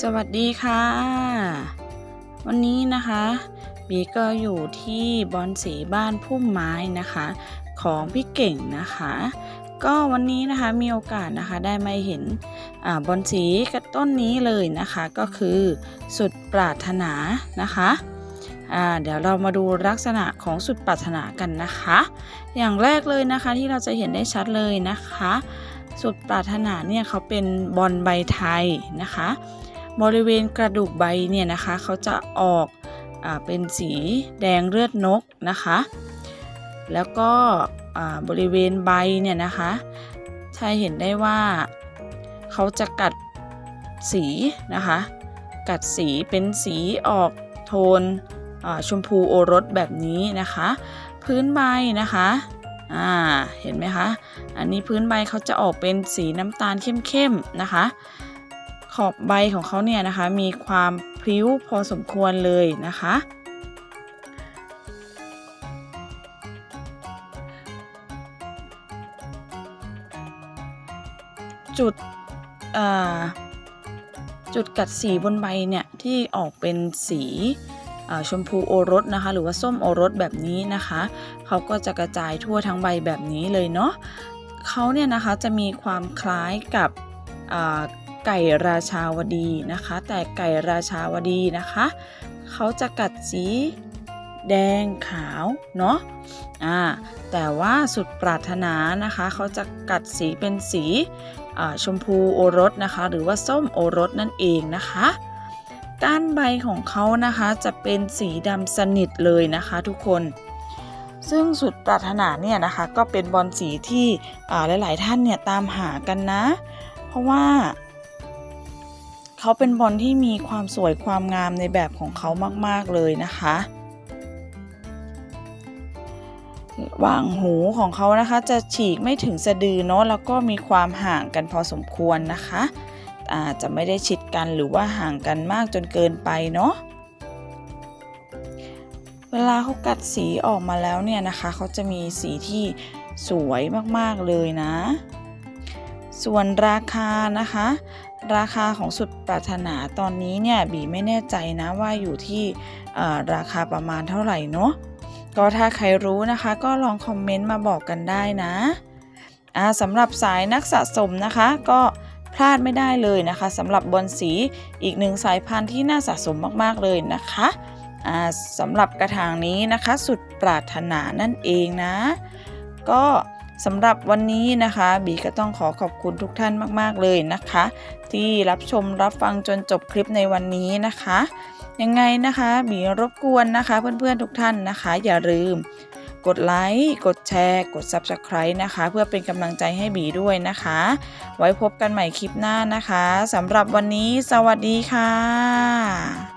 สวัสดีค่ะ วันนี้นะคะบีก็อยู่ที่บอนสีบ้านพุ่มไม้นะคะ ของพี่เก่งนะคะ ก็วันนี้นะคะมีโอกาสนะคะได้มาเห็นอาบอนสีกับต้นนี้เลยนะคะ ก็คือสุดปรารถนานะคะอ่าเดี๋ยวเรามาดูลักษณะของสุดปรารถนากันนะคะ อย่างแรกเลยนะคะที่เราจะเห็นได้ชัดเลยนะคะ สุดปรารถนาเนี่ยเขาเป็นบอลใบไทยนะคะ บริเวณกระดูกใบเนี่ยนะคะเขาจะออกอเป็นสีแดงเลือดนกนะคะ แล้วก็บริเวณใบเนี่ยนะคะใช่เห็นได้ว่าเขาจะกัดสีนะคะ กัดสีเป็นสีออกโทนชมพูโอรสแบบนี้นะคะ พื้นใบนะคะอ่าเห็นไหมคะ อันนี้พื้นใบเขาจะออกเป็นสีน้ำตาลเข้มๆนะคะ ขอบใบของเขาเนี่ยนะคะ มีความพริ้วพอสมควรเลยนะคะ จุดจุดกัดสีบนใบเนี่ยที่ออกเป็นสีชมพูโอรสนะคะ หรือว่าส้มโอรสแบบนี้นะคะเขาก็จะกระจายทั่วทั้งใบแบบนี้เลยเนาะเขาเนี่ยนะคะจะมีความคล้ายกับ ไก่ราชาวดีนะคะ แต่ไก่ราชาวดีนะคะ เขาจะกัดสีแดงขาวเนาะอ่าแต่ว่าสุดปรารถนานะคะ เขาจะกัดสีเป็นสีชมพูโอรสนะคะ หรือว่าส้มโอรสนั่นเองนะคะก้านใบของเขานะคะจะเป็นสีดำสนิทเลยนะคะทุกคน ซึ่งสุดปรารถนาเนี่ยนะคะก็เป็นบอลสีที่อ่าหลาย ๆ ท่านเนี่ยตามหากันนะ เพราะว่า เขาเป็นบอลที่มีความสวยความงามในแบบของเขามาก ๆ เลยนะคะหว่างหูของเขานะคะจะฉีกไม่ถึงสะดือเนาะแล้วก็มีความห่างกันพอสมควรนะคะอาจจะไม่ได้ชิดกันหรือว่าห่างกันมากจนเกินไปเนาะเวลาเขากัดสีออกมาแล้วเนี่ยนะคะ เขาจะมีสีที่สวยมาก ๆ เลยนะ ส่วนราคานะคะ ราคาของสุดปรารถนาตอนนี้เนี่ยบีไม่แน่ใจนะว่าอยู่ที่ราคาประมาณเท่าไหร่เนาะก็ถ้าใครรู้นะคะก็ลองคอมเมนต์มาบอกกันได้นะสำหรับสายนักสะสมนะคะ ก็พลาดไม่ได้เลยนะคะสำหรับบอลสีอีกหนึ่งสายพันธุ์ที่น่าสะสมมากๆเลยนะคะสำหรับกระถางนี้นะคะ สุดปรารถนานั่นเองนะ ก็ สำหรับวันนี้นะคะ บีก็ต้องขอขอบคุณทุกท่านมาก ๆ เลยนะคะ ที่รับชมรับฟังจนจบคลิปในวันนี้นะคะ ยังไงนะคะบีรบกวนนะคะ เพื่อน ๆ ทุกท่านนะคะ อย่าลืม กดไลค์กดแชร์ กด Subscribe นะคะ เพื่อเป็นกำลังใจให้บีด้วยนะคะ ไว้พบกันใหม่คลิปหน้านะคะสำหรับวันนี้ สวัสดีค่ะ